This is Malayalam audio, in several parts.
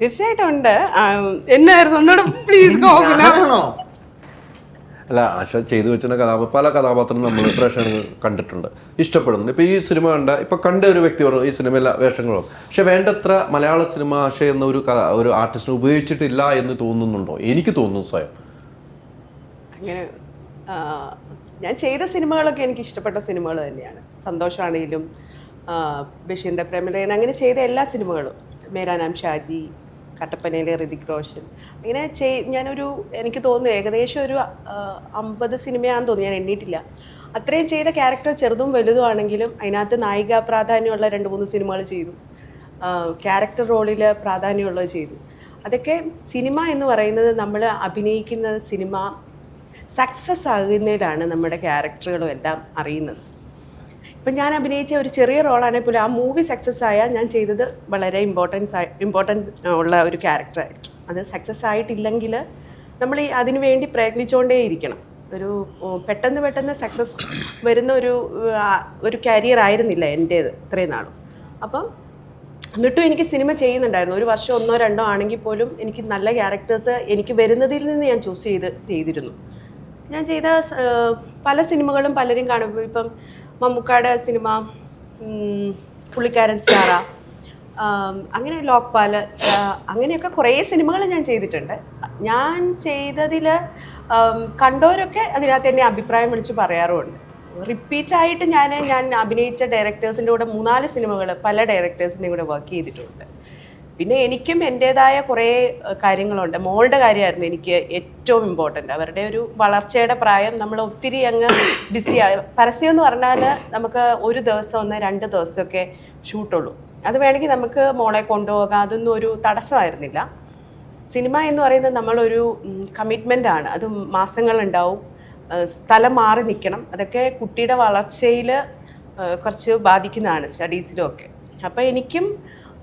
തീർച്ചയായിട്ടും ഉണ്ട്. എന്നായിരുന്നു? ഒന്നുകൂടെ പ്ലീസ് ഗോകുലാണോ അല്ല ആശ ചെയ്തു വെച്ചിരുന്ന കഥാപാ പല കഥാപാത്രം നമ്മൾ പ്രേക്ഷകർ കണ്ടിട്ടുണ്ട്. ഇഷ്ടപ്പെടുന്നുണ്ട്. ഇപ്പൊ ഈ സിനിമ കണ്ട ഇപ്പൊ കണ്ട ഒരു വ്യക്തി പറഞ്ഞു ഈ സിനിമയിലെ വേഷങ്ങളും. പക്ഷെ വേണ്ടത്ര മലയാള സിനിമ ആശ എന്ന ഒരു കഥ ഒരു ആർട്ടിസ്റ്റിനെ ഉപയോഗിച്ചിട്ടില്ല എന്ന് തോന്നുന്നുണ്ടോ? എനിക്ക് തോന്നുന്നു സ്വയം. അങ്ങനെ ഞാൻ ചെയ്ത സിനിമകളൊക്കെ എനിക്ക് ഇഷ്ടപ്പെട്ട സിനിമകൾ തന്നെയാണ്. സന്തോഷാണെങ്കിലും ബഷീറിന്റെ പ്രേമലേഖൻ അങ്ങനെ ചെയ്ത എല്ലാ സിനിമകളും. മേരാനാം ഷാജി കട്ടപ്പനയിലെ ഋതിക് റോഷൻ. അങ്ങനെ ചെയ് ഞാനൊരു എനിക്ക് തോന്നുന്നു ഏകദേശം ഒരു അമ്പത് സിനിമയാണെന്ന് തോന്നുന്നു ഞാൻ എണ്ണിയിട്ടില്ല അത്രയും ചെയ്ത ക്യാരക്ടർ ചെറുതും വലുതുമാണെങ്കിലും അതിനകത്ത് നായിക പ്രാധാന്യമുള്ള രണ്ട് മൂന്ന് സിനിമകൾ ചെയ്തു. ക്യാരക്ടർ റോളിൽ പ്രാധാന്യമുള്ളത് ചെയ്തു. അതൊക്കെ സിനിമ എന്ന് പറയുന്നത് നമ്മൾ അഭിനയിക്കുന്ന സിനിമ സക്സസ് ആകുന്നതിലാണ് നമ്മുടെ ക്യാരക്ടറുകളും എല്ലാം അറിയുന്നത്. ഇപ്പം ഞാൻ അഭിനയിച്ച ഒരു ചെറിയ റോളാണെങ്കിൽ പോലും ആ മൂവി സക്സസ് ആയാൽ ഞാൻ ചെയ്തത് വളരെ ഇമ്പോർട്ടൻസ് ഇമ്പോർട്ടൻസ് ഉള്ള ഒരു ക്യാരക്ടർ ക്യാരക്ടറായിരിക്കും അത് സക്സസ് ആയിട്ടില്ലെങ്കിൽ നമ്മൾ ഈ അതിനു വേണ്ടി പ്രയത്നിച്ചുകൊണ്ടേ ഇരിക്കണം. ഒരു പെട്ടെന്ന് പെട്ടെന്ന് സക്സസ് വരുന്ന ഒരു ഒരു കരിയർ ആയിരുന്നില്ല എന്റേത് ഇത്രയും നാളും. അപ്പം എന്നിട്ടും എനിക്ക് സിനിമ ചെയ്യുന്നുണ്ടായിരുന്നു. ഒരു വർഷം ഒന്നോ രണ്ടോ ആണെങ്കിൽ പോലും എനിക്ക് നല്ല ക്യാരക്ടേഴ്സ് എനിക്ക് വരുന്നതിൽ നിന്ന് ഞാൻ ചൂസ് ചെയ്ത് ചെയ്തിരുന്നു. ഞാൻ ചെയ്ത പല സിനിമകളും പലരും കാണുമ്പോൾ ഇപ്പം മമ്മൂക്കായുടെ സിനിമ പുള്ളിക്കാരൻ സ്റ്റാറ അങ്ങനെ ലോക്പാൽ അങ്ങനെയൊക്കെ കുറേ സിനിമകൾ ഞാൻ ചെയ്തിട്ടുണ്ട്. ഞാൻ ചെയ്തതിൽ കണ്ടവരൊക്കെ അതിനകത്ത് എന്നെ അഭിപ്രായം വിളിച്ച് പറയാറുമുണ്ട് റിപ്പീറ്റായിട്ട് ഞാൻ ഞാൻ അഭിനയിച്ച ഡയറക്ടേഴ്സിന്റെ കൂടെ മൂന്നാൽ സിനിമകൾ പല ഡയറക്ടേഴ്സിന്റെ കൂടെ വർക്ക് ചെയ്തിട്ടുണ്ട്. പിന്നെ എനിക്കും എന്റേതായ കുറേ കാര്യങ്ങളുണ്ട്. മോളുടെ കാര്യമായിരുന്നു എനിക്ക് ഏറ്റവും ഇമ്പോർട്ടന്റ് അവരുടെ ഒരു വളർച്ചയുടെ പ്രായം നമ്മൾ ഒത്തിരി അങ്ങ് ബിസി പരസ്യം എന്ന് പറഞ്ഞാൽ നമുക്ക് ഒരു ദിവസം ഒന്ന് രണ്ട് ദിവസമൊക്കെ ഷൂട്ടുള്ളൂ അത് വേണമെങ്കിൽ നമുക്ക് മോളെ കൊണ്ടുപോകാം. അതൊന്നും ഒരു തടസ്സമായിരുന്നില്ല. സിനിമ എന്ന് പറയുന്നത് നമ്മളൊരു കമ്മിറ്റ്മെന്റ് ആണ്. അത് മാസങ്ങളുണ്ടാവും സ്ഥലം മാറി നിൽക്കണം. അതൊക്കെ കുട്ടിയുടെ വളർച്ചയിൽ കുറച്ച് ബാധിക്കുന്നതാണ് സ്റ്റഡീസിലും ഒക്കെ. അപ്പോൾ എനിക്കും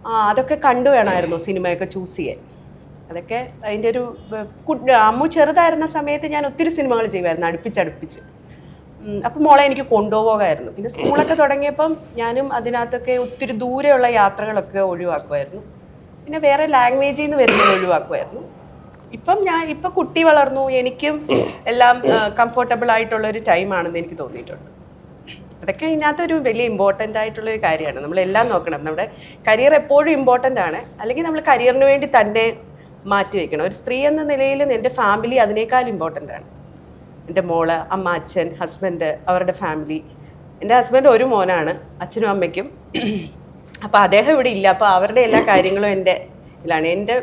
ആ, അതൊക്കെ കണ്ടു വേണമായിരുന്നു സിനിമയൊക്കെ ചൂസ് ചെയ്യാൻ. അതൊക്കെ അതിന്റെ ഒരു അമ്മു ചെറുതായിരുന്ന സമയത്ത് ഞാൻ ഒത്തിരി സിനിമകൾ ചെയ്യുമായിരുന്നു അടുപ്പിച്ചടുപ്പിച്ച്. അപ്പം മോളെ എനിക്ക് കൊണ്ടുപോകാമായിരുന്നു പിന്നെ സ്കൂളൊക്കെ തുടങ്ങിയപ്പം ഞാനും അതിനകത്തൊക്കെ ഒത്തിരി ദൂരെയുള്ള യാത്രകളൊക്കെ ഒഴിവാക്കുമായിരുന്നു. പിന്നെ വേറെ ലാംഗ്വേജിൽ നിന്ന് വരുന്നത് ഒഴിവാക്കുമായിരുന്നു. ഇപ്പം ഞാൻ ഇപ്പം കുട്ടി വളർന്നു എനിക്കും എല്ലാം കംഫർട്ടബിൾ ആയിട്ടുള്ള ഒരു ടൈമാണെന്ന് എനിക്ക് തോന്നിയിട്ടുണ്ട്. അതൊക്കെ ഇതിനകത്തൊരു വലിയ ഇമ്പോർട്ടന്റ് ആയിട്ടുള്ള ഒരു കാര്യമാണ്. നമ്മളെല്ലാം നോക്കണം. നമ്മുടെ കരിയർ എപ്പോഴും ഇമ്പോർട്ടന്റ് ആണ്. അല്ലെങ്കിൽ നമ്മൾ കരിയറിന് വേണ്ടി തന്നെ മാറ്റി വയ്ക്കണം ഒരു സ്ത്രീ എന്ന നിലയിൽ എന്റെ ഫാമിലി അതിനേക്കാൾ ഇമ്പോർട്ടന്റ് ആണ്. എന്റെ മോൾ അമ്മ അച്ഛൻ ഹസ്ബൻഡ് അവരുടെ ഫാമിലി എന്റെ ഹസ്ബൻഡ് ഒരു മോനാണ് അച്ഛനും അമ്മയ്ക്കും. അപ്പോൾ അദ്ദേഹം ഇവിടെ ഇല്ല. അപ്പോൾ അവരുടെ എല്ലാ കാര്യങ്ങളും എന്റെ ഇതിലാണ് എന്റെ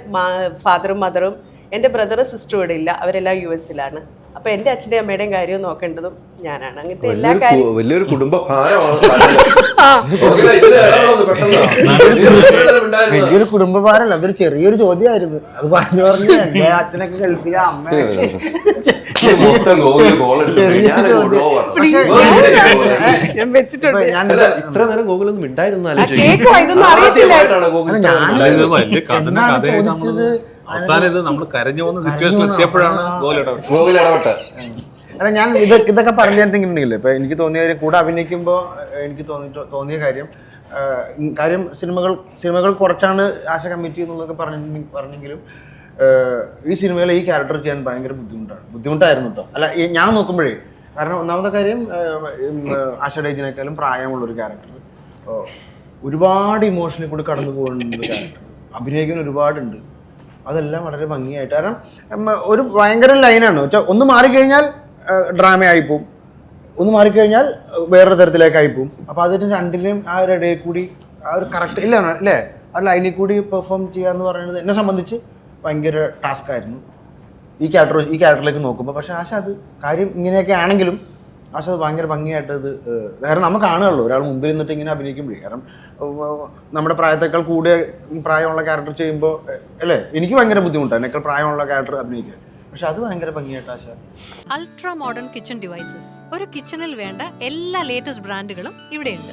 ഫാദറും മദറും എന്റെ ബ്രദറും സിസ്റ്ററും ഇവിടെ ഇല്ല. അവരെല്ലാം യു എസിലാണ് അപ്പോൾ എന്റെ അച്ഛന്റെ അമ്മയുടെയും കാര്യവും നോക്കേണ്ടതും ഞാനാണ്. അങ്ങനത്തെ എല്ലാ കാര്യവും കാര്യം വലിയൊരു കുടുംബ കുടുംബഭാരമല്ല അതൊരു ചെറിയൊരു ചോദ്യമായിരുന്നു. അത് പറഞ്ഞു പറഞ്ഞു എന്റെ അച്ഛനൊക്കെ ഗൾഫിലെ അമ്മ മൊത്തം ഞാൻ- വെച്ചിട്ടുണ്ട്. ഇത്ര നേരം ഇതൊന്നും അറിയത്തില്ല. ഇത് ചോദിച്ചത്? അവസാനം ഇത് നമ്മൾ കരഞ്ഞു പോകുന്ന സിറ്റുവേഷൻ എത്തിയപ്പോഴാണ് ഗോകുൽ അല്ല ഞാൻ ഇതൊക്കെ ഇതൊക്കെ പറഞ്ഞിട്ടുണ്ടെങ്കിലേ ഇപ്പൊ എനിക്ക് തോന്നിയ കാര്യം കൂടെ അഭിനയിക്കുമ്പോൾ എനിക്ക് തോന്നിട്ട് തോന്നിയ കാര്യം കാര്യം സിനിമകൾ സിനിമകൾ കുറച്ചാണ് ആശ കമ്മിറ്റി എന്നുള്ളതൊക്കെ പറഞ്ഞു പറഞ്ഞെങ്കിലും ഈ സിനിമയിൽ ഈ ക്യാരക്ടർ ചെയ്യാൻ ഭയങ്കര ബുദ്ധിമുട്ടാണ്. ബുദ്ധിമുട്ടായിരുന്നു കേട്ടോ അല്ല ഞാൻ നോക്കുമ്പോഴേ കാരണം ഒന്നാമത്തെ കാര്യം ആ, ഉം, ആശ പ്രായമുള്ള ഒരു ക്യാരക്ടർ ഒരുപാട് ഇമോഷനിൽ കൂടി കടന്നു പോകുന്നുണ്ട് ക്യാരക്ടർ അഭിനയിക്കാൻ ഒരുപാടുണ്ട്. അതെല്ലാം വളരെ ഭംഗിയായിട്ട്. കാരണം ഒരു ഭയങ്കര ലൈനാണ് വെച്ചാൽ ഒന്ന് മാറിക്കഴിഞ്ഞാൽ ഡ്രാമ പോവും. ഒന്ന് മാറിക്കഴിഞ്ഞാൽ വേറൊരു തരത്തിലേക്ക് പോവും. അപ്പോൾ അതിന് രണ്ടിലും ആ ഒരു ഇടയിൽ കൂടി ആ ഒരു കറക്റ്റ് ഇല്ല അല്ലേ? ആ ലൈനിൽ കൂടി പെർഫോം ചെയ്യുക എന്ന് പറയുന്നത് എന്നെ സംബന്ധിച്ച് ഭയങ്കര ടാസ്ക് ആയിരുന്നു. ഈ ക്യാരക്ടർ ഈ ക്യാരക്ടറിലേക്ക് നോക്കുമ്പോൾ പക്ഷേ ആശ അത് കാര്യം ഇങ്ങനെയൊക്കെ ആണെങ്കിലും ആശ അത് ഭയങ്കര ഭംഗിയായിട്ട് അത് കാരണം നമുക്ക് കാണുകയുള്ളൂ ഒരാൾ മുമ്പിൽ നിന്നിട്ട് ഇങ്ങനെ അഭിനയിക്കുമ്പോഴേ. കാരണം നമ്മുടെ പ്രായത്തേക്കാൾ കൂടിയ പ്രായമുള്ള ക്യാരക്ടർ ചെയ്യുമ്പോൾ അല്ലേ? എനിക്ക് ഭയങ്കര ബുദ്ധിമുട്ടാണ് എന്നെക്കാൾ പ്രായമുള്ള ക്യാരക്ടർ അഭിനയിക്കുക പക്ഷെ അത് ഭയങ്കര ഭംഗിയായിട്ട് ആശ. അൾട്രാ മോഡേൺ കിച്ചൺ ഡിവൈസസ് ഒരു കിച്ചണിൽ വേണ്ട എല്ലാ ലേറ്റസ്റ്റ് ബ്രാൻഡുകളും ഇവിടെയുണ്ട്.